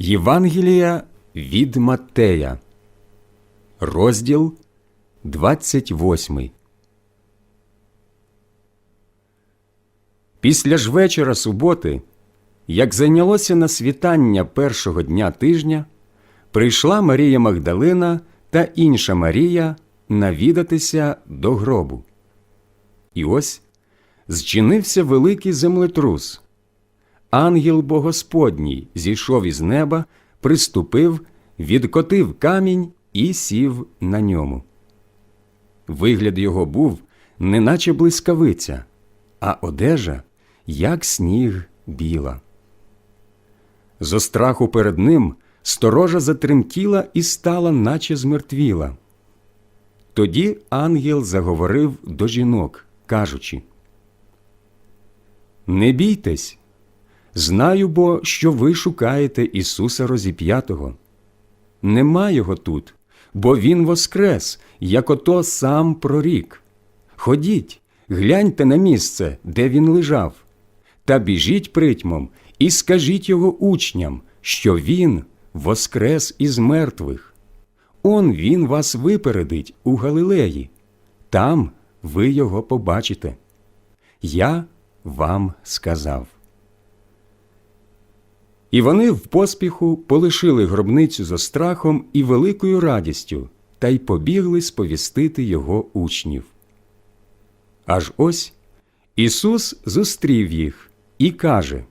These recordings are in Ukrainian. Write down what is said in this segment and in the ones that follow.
Євангелія від Маттея, розділ 28. Після ж вечора суботи, як зайнялося на світання першого дня тижня, прийшла Марія Магдалина та інша Марія навідатися до гробу. І ось зчинився великий землетрус. Ангел Богосподній зійшов із неба, приступив, відкотив камінь і сів на ньому. Вигляд його був, неначе блискавиця, а одежа, як сніг біла. Зо страху перед ним сторожа затремтіла і стала, наче змертвіла. Тоді ангел заговорив до жінок, кажучи: Не бійтесь, знаю бо, що ви шукаєте Ісуса Розіп'ятого. Нема його тут, бо Він воскрес, як ото сам прорік. Ходіть, гляньте на місце, де він лежав, та біжіть притьмом і скажіть його учням, що він воскрес із мертвих. Он він вас випередить у Галилеї, там ви його побачите. Я вам сказав. І вони в поспіху полишили гробницю зо страхом і великою радістю та й побігли сповістити його учнів. Аж ось Ісус зустрів їх і каже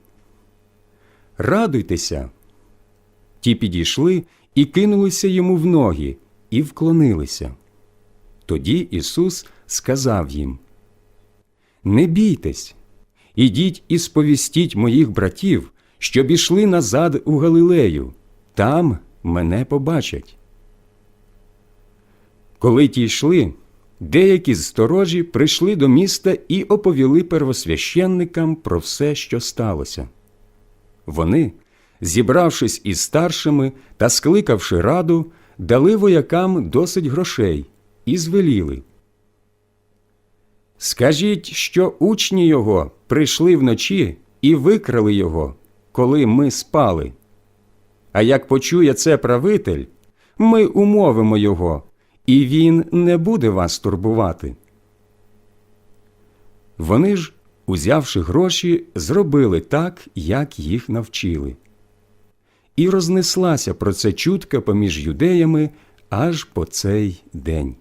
Радуйтеся. Ті підійшли і кинулися йому в ноги, і вклонилися. Тоді Ісус сказав їм Не бійтесь, ідіть і сповістіть моїх братів, щоб ішли назад у Галилею, там мене побачать. Коли ті йшли, деякі з сторожі прийшли до міста і оповіли первосвященникам про все, що сталося. Вони, зібравшись із старшими та скликавши раду, дали воякам досить грошей і звеліли. Скажіть, що учні його прийшли вночі і викрали його, коли ми спали. А як почує це правитель, ми умовимо його, і він не буде вас турбувати. Вони ж, узявши гроші, зробили так, як їх навчили. І рознеслася про це чутка поміж юдеями аж по цей день.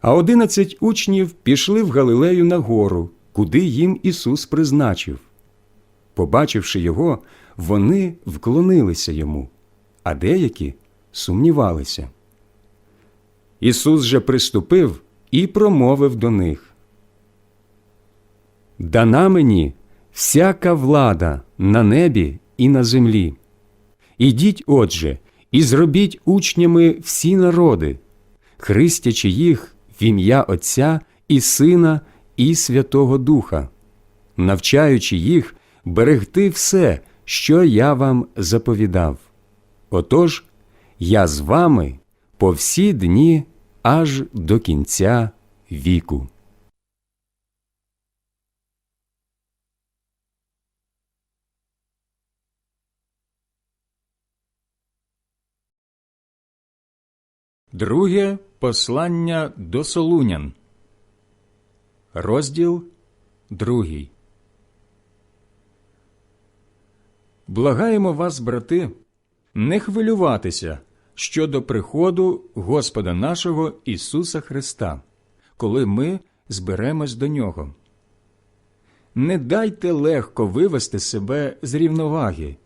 А одинадцять учнів пішли в Галилею на гору, куди їм Ісус призначив. Побачивши його, вони вклонилися йому, а деякі сумнівалися. Ісус же приступив і промовив до них. Дана мені всяка влада на небі і на землі. Ідіть, отже, і зробіть учнями всі народи, хрестячи їх в ім'я Отця і Сина і Святого Духа, навчаючи їх берегти все, що я вам заповідав. Отож, я з вами по всі дні аж до кінця віку. Друге послання до Солунян. Розділ другий. Благаємо вас, брати, не хвилюватися щодо приходу Господа нашого Ісуса Христа, коли ми зберемось до Нього. Не дайте легко вивести себе з рівноваги,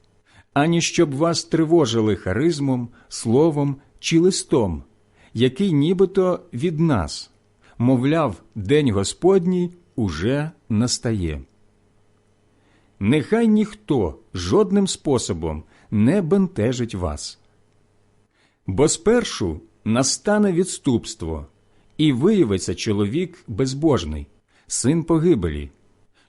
ані щоб вас тривожили харизмом, словом чи листом, який нібито від нас, мовляв, День Господній уже настає. Нехай ніхто жодним способом не бентежить вас. Бо спершу настане відступство, і виявиться чоловік безбожний, син погибелі,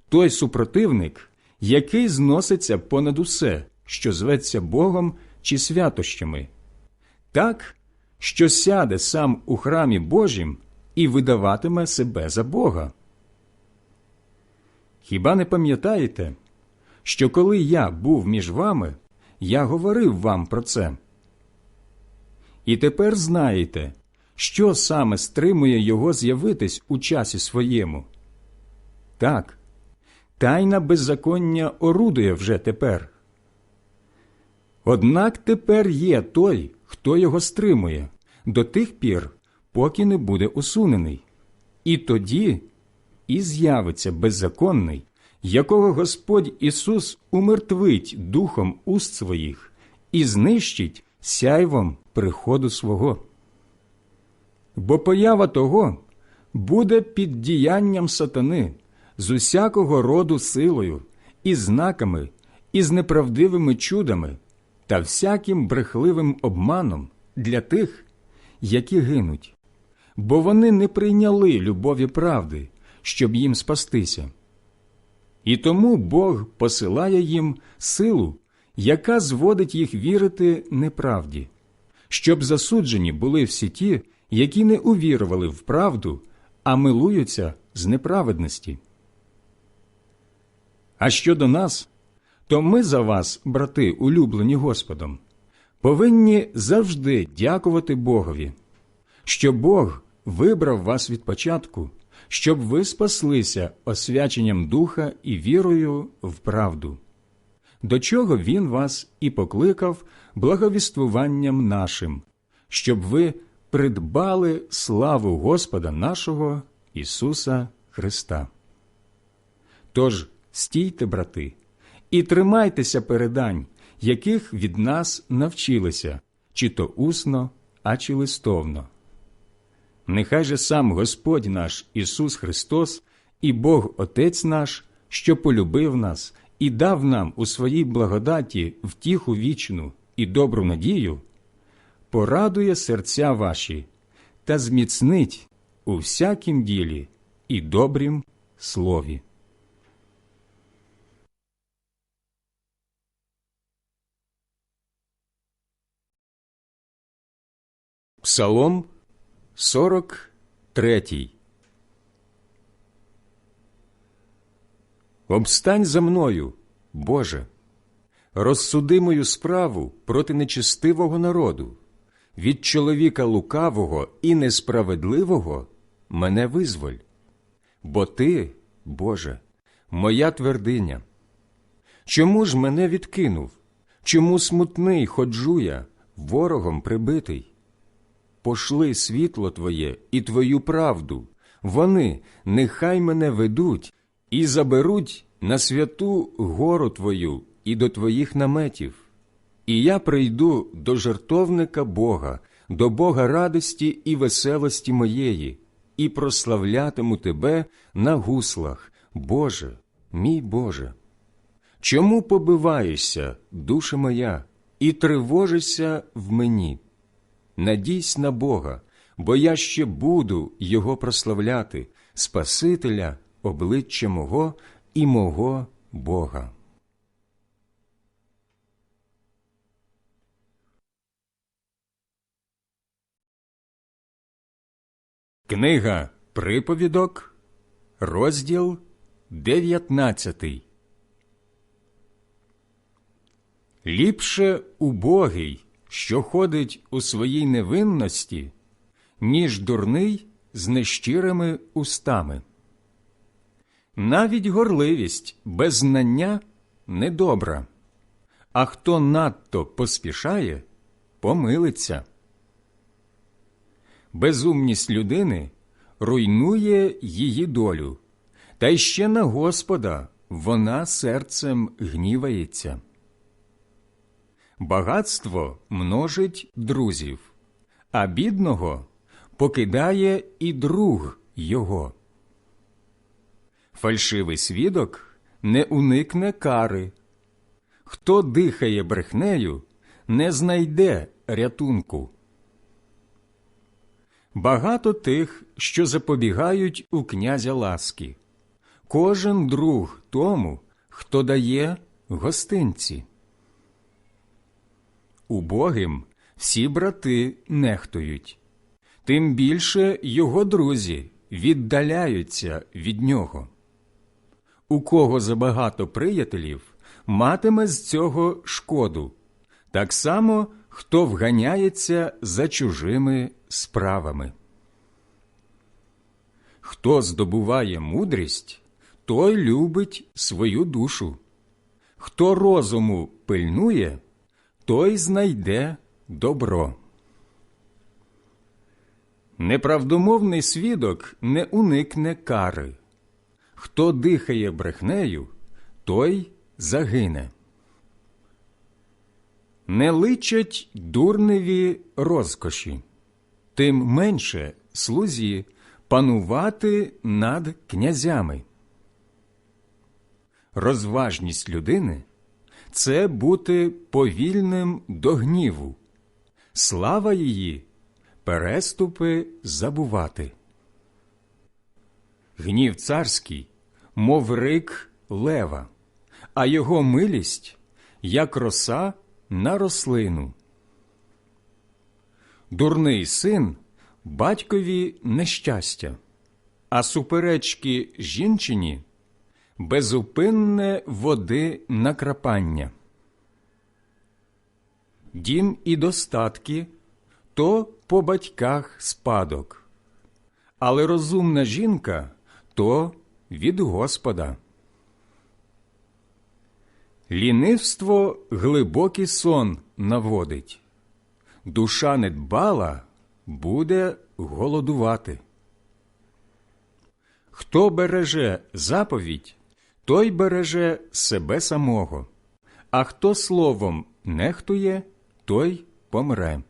той супротивник, який зноситься понад усе, що зветься Богом чи святощами, так, що сяде сам у храмі Божім і видаватиме себе за Бога. Хіба не пам'ятаєте, що коли я був між вами, я говорив вам про це. І тепер знаєте, що саме стримує його з'явитись у часі своєму. Так, тайна беззаконня орудує вже тепер. Однак тепер є той, хто його стримує, до тих пір, поки не буде усунений. І тоді і з'явиться беззаконний, якого Господь Ісус умертвить духом уст своїх і знищить сяйвом приходу свого. Бо поява того буде під діянням сатани з усякого роду силою, і знаками, і з неправдивими чудами та всяким брехливим обманом для тих, які гинуть, бо вони не прийняли любові правди, щоб їм спастися. І тому Бог посилає їм силу, яка зводить їх вірити неправді, щоб засуджені були всі ті, які не увірували в правду, а милуються з неправедності. А щодо нас, то ми за вас, брати, улюблені Господом, повинні завжди дякувати Богові, що Бог вибрав вас від початку, щоб ви спаслися освяченням духа і вірою в правду, до чого Він вас і покликав благовіствуванням нашим, щоб ви придбали славу Господа нашого Ісуса Христа. Тож стійте, брати, і тримайтеся передань, яких від нас навчилися, чи то усно, а чи листовно. Нехай же сам Господь наш Ісус Христос і Бог Отець наш, що полюбив нас і дав нам у своїй благодаті втіху вічну і добру надію, порадує серця ваші та зміцнить у всякім ділі і добрім слові. Псалом 43 Обстань за мною, Боже, розсуди мою справу проти нечестивого народу, від чоловіка лукавого і несправедливого мене визволь. Бо ти, Боже, моя твердиня. Чому ж мене відкинув? Чому смутний ходжу я, ворогом прибитий? Пошли світло Твоє і Твою правду, вони нехай мене ведуть і заберуть на святу гору Твою і до Твоїх наметів. І я прийду до жертовника Бога, до Бога радості і веселості моєї, і прославлятиму Тебе на гуслах, Боже, мій Боже. Чому побиваєшся, душа моя, і тривожишся в мені? Надійсь на Бога, бо я ще буду Його прославляти, Спасителя, обличчя мого і мого Бога. Книга Приповідок, розділ 19 Ліпше убогий, що ходить у своїй невинності, ніж дурний з нещирими устами. Навіть горливість без знання недобра, а хто надто поспішає, помилиться. Безумність людини руйнує її долю, та й ще на Господа вона серцем гнівається. Багатство множить друзів, а бідного покидає і друг його. Фальшивий свідок не уникне кари. Хто дихає брехнею, не знайде рятунку. Багато тих, що запобігають у князя ласки, кожен друг тому, хто дає гостинці. Убогим всі брати нехтують, тим більше його друзі віддаляються від нього. У кого забагато приятелів, матиме з цього шкоду, так само хто вганяється за чужими справами. Хто здобуває мудрість, той любить свою душу. Хто розуму пильнує, той знайде добро. Неправдомовний свідок не уникне кари. Хто дихає брехнею, той загине. Не личать дурневі розкоші, тим менше слузі панувати над князями. Розважність людини це бути повільним до гніву, слава її переступи забувати. Гнів царський, мов рик лева, а його милість, як роса на рослину. Дурний син батькові нещастя, а суперечки жінчині безупинне води накрапання. Дім і достатки то по батьках спадок, але розумна жінка то від Господа. Лінивство глибокий сон наводить, душа недбала буде голодувати. Хто береже заповідь, той береже себе самого, а хто словом нехтує, той помре.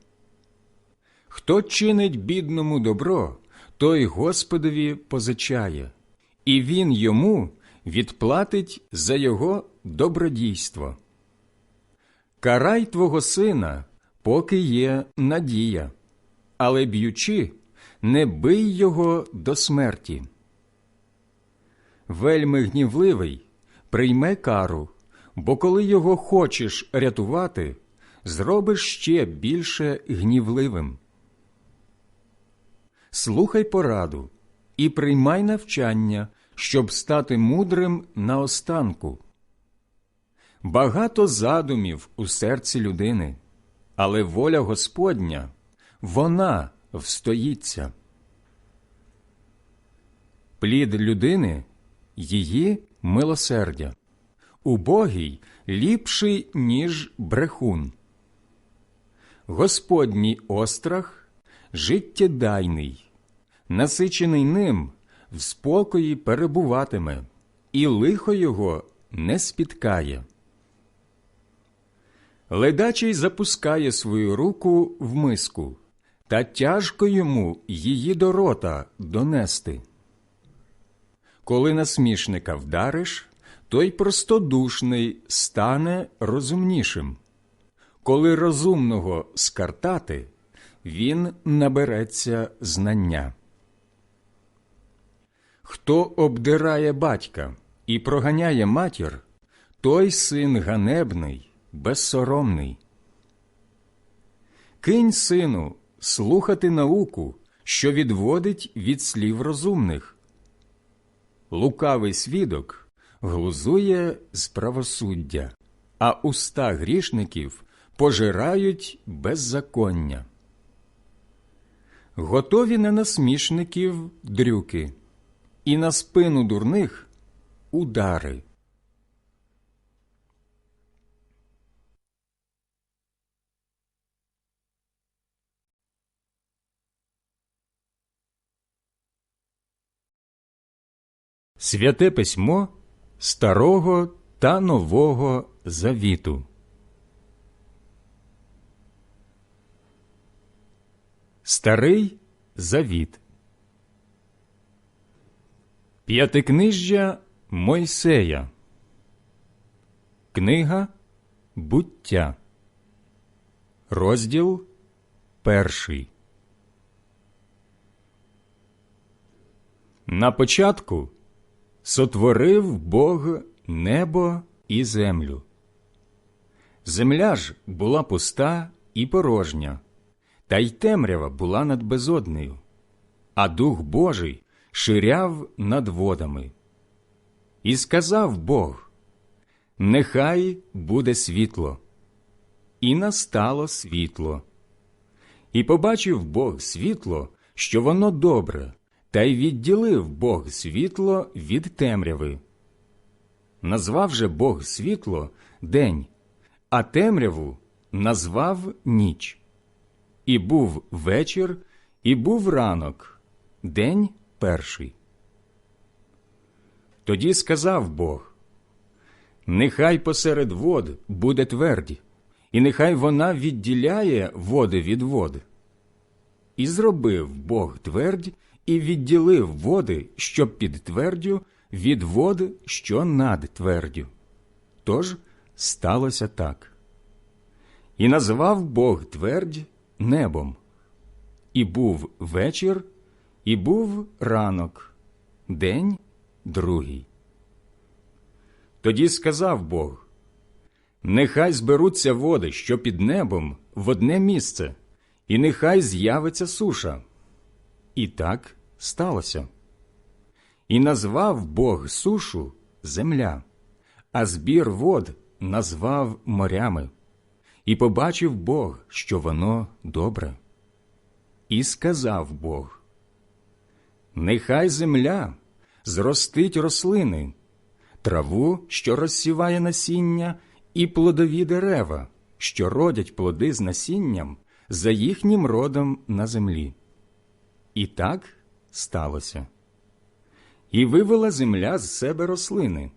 Хто чинить бідному добро, той Господові позичає, і він йому відплатить за його добродійство. Карай твого сина, поки є надія, але б'ючи, не бий його до смерті. Вельми гнівливий, прийме кару, бо коли його хочеш рятувати, зробиш ще більше гнівливим. Слухай пораду і приймай навчання, щоб стати мудрим наостанку. Багато задумів у серці людини, але воля Господня вона встоїться. Плід людини її милосердя, убогий ліпший, ніж брехун. Господній острах життєдайний, насичений ним в спокої перебуватиме, і лихо його не спіткає. Ледачий запускає свою руку в миску, та тяжко йому її до рота донести. Коли насмішника вдариш, той простодушний стане розумнішим. Коли розумного скартати, він набереться знання. Хто обдирає батька і проганяє матір, той син ганебний, безсоромний. Кинь сину слухати науку, що відводить від слів розумних. Лукавий свідок глузує з правосуддя, а уста грішників пожирають беззаконня. Готові на насмішників дрюки, і на спину дурних удари. Святе письмо Старого та Нового Завіту. Старий Завіт. П'ятикнижжя Мойсея. Книга Буття. Розділ перший. На початку сотворив Бог небо і землю. Земля ж була пуста і порожня, та й темрява була над безоднею, а Дух Божий ширяв над водами. І сказав Бог: Нехай буде світло. і настало світло. І побачив Бог світло, що воно добре, та й відділив Бог світло від темряви. Назвав же Бог світло день, а темряву назвав ніч. І був вечір, і був ранок, день перший. Тоді сказав Бог: Нехай посеред вод буде тверді, і нехай вона відділяє води від вод. І зробив Бог твердь і відділив води, що під твердю, від вод, що над твердю. Тож сталося так. І назвав Бог твердь небом. І був вечір, і був ранок, день другий. Тоді сказав Бог: Нехай зберуться води, що під небом, в одне місце, і нехай з'явиться суша. І так сталося. І назвав Бог сушу земля, а збір вод назвав морями, і побачив Бог, що воно добре. І сказав Бог: Нехай земля зростить рослини, траву, що розсіває насіння, і плодові дерева, що родять плоди з насінням за їхнім родом на землі. І так сталося. І вивела земля з себе рослини,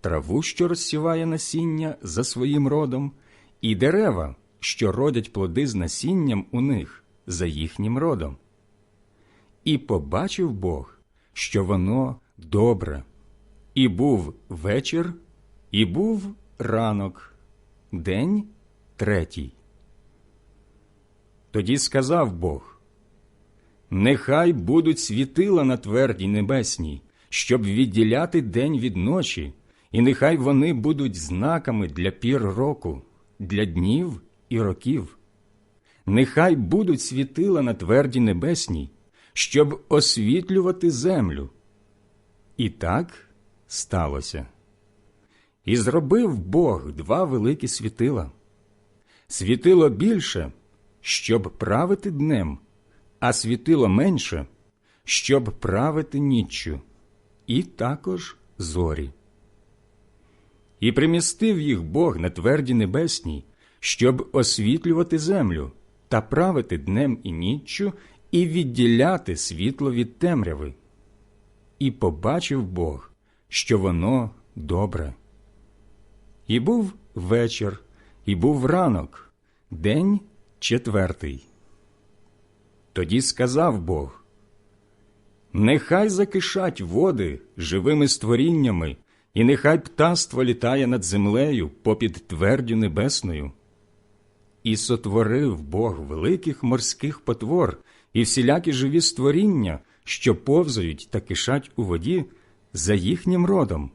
траву, що розсіває насіння за своїм родом, і дерева, що родять плоди з насінням у них за їхнім родом. І побачив Бог, що воно добре, і був вечір, і був ранок, день третій. Тоді сказав Бог: Нехай будуть світила на твердій небесній, щоб відділяти день від ночі, і нехай вони будуть знаками для пір року, для днів і років. Нехай будуть світила на твердій небесній, щоб освітлювати землю. І так сталося. І зробив Бог два великі світила. Світило більше, щоб правити днем, а світило менше, щоб правити ніччю, і також зорі. І примістив їх Бог на тверді небесній, щоб освітлювати землю та правити днем і ніччю, і відділяти світло від темряви. І побачив Бог, що воно добре. І був вечір, і був ранок, день четвертий. Тоді сказав Бог: Нехай закишать води живими створіннями, і нехай птаство літає над землею попід твердю небесною. І сотворив Бог великих морських потвор і всілякі живі створіння, що повзають та кишать у воді за їхнім родом,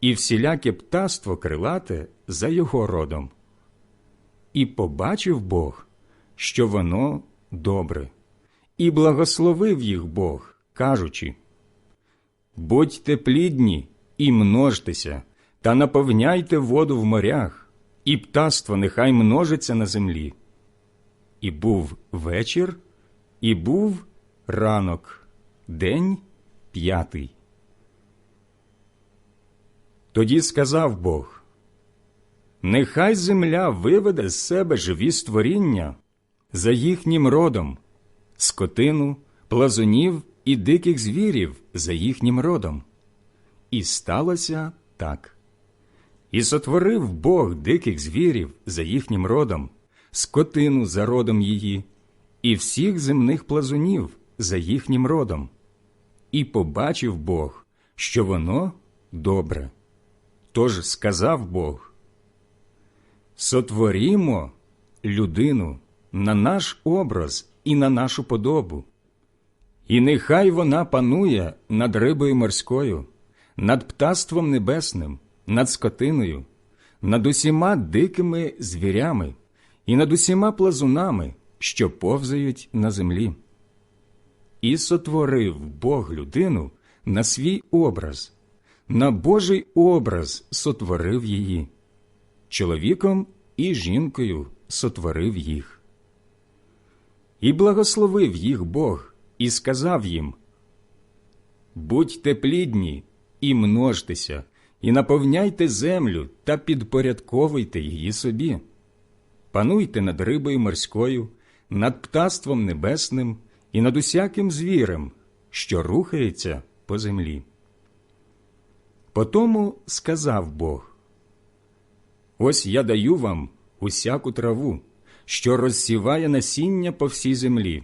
і всіляке птаство крилате за його родом. І побачив Бог, що воно добре, і благословив їх Бог, кажучи: Будьте плідні і множтеся, та наповняйте воду в морях, і птаство нехай множиться на землі. І був вечір, і був ранок, день п'ятий. Тоді сказав Бог: Нехай земля виведе з себе живі створіння за їхнім родом, скотину, плазунів і диких звірів за їхнім родом. І сталося так. І сотворив Бог диких звірів за їхнім родом, скотину за родом її, і всіх земних плазунів за їхнім родом. І побачив Бог, що воно добре. Тож сказав Бог: Сотворімо людину на наш образ і на нашу подобу, і нехай вона панує над рибою морською, над птаством небесним, над скотиною, над усіма дикими звірями і над усіма плазунами, що повзають на землі. І сотворив Бог людину на свій образ на Божий образ сотворив її. Чоловіком і жінкою сотворив їх. І благословив їх Бог, і сказав їм Будьте плідні і множтеся, і наповняйте землю та підпорядковуйте її собі. Пануйте над рибою морською, над птаством небесним і над усяким звірем, що рухається по землі. Потому сказав Бог Ось я даю вам усяку траву, що розсіває насіння по всій землі,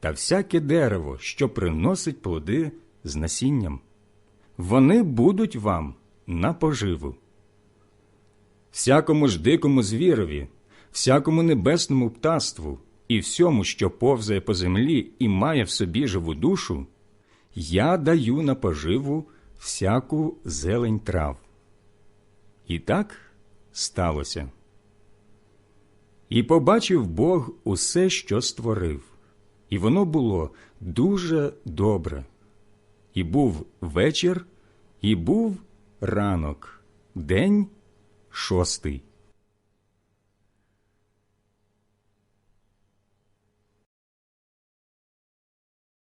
та всяке дерево, що приносить плоди з насінням. Вони будуть вам на поживу. Всякому ж дикому звірові, всякому небесному птаству і всьому, що повзає по землі і має в собі живу душу, я даю на поживу всяку зелень трав. І так сталося. І побачив Бог усе, що створив, і воно було дуже добре. І був вечір, і був ранок, день шостий.